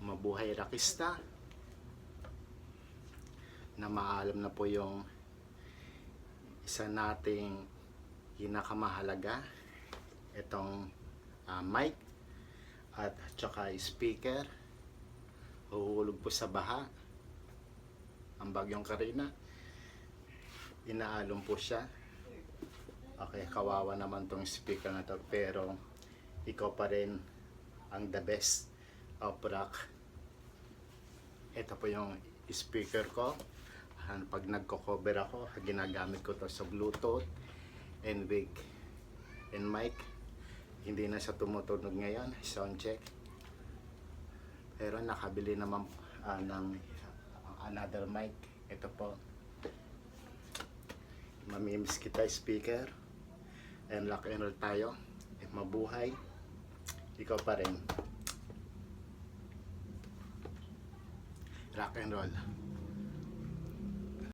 mabuhay rakista na maalam na po yung isa nating pinakamahalaga itong ah, mic at tsaka speaker. Huhulog po sa baha. Ang bagyong Karina. Inaalon po siya. Okay kawawa naman tong speaker na to pero ikaw pa rin ang the best rock ito po yung speaker ko. Ah, pag nagko-cover ako ginagamit ko to sa bluetooth and wig and mic. Hindi na siya tumutunog ngayon sound check. Pero nakabili naman ah, ng another mic. Ito po. Mamimiss kita speaker. And rock and roll tayo. Mabuhay. Ikaw pa rin rock and roll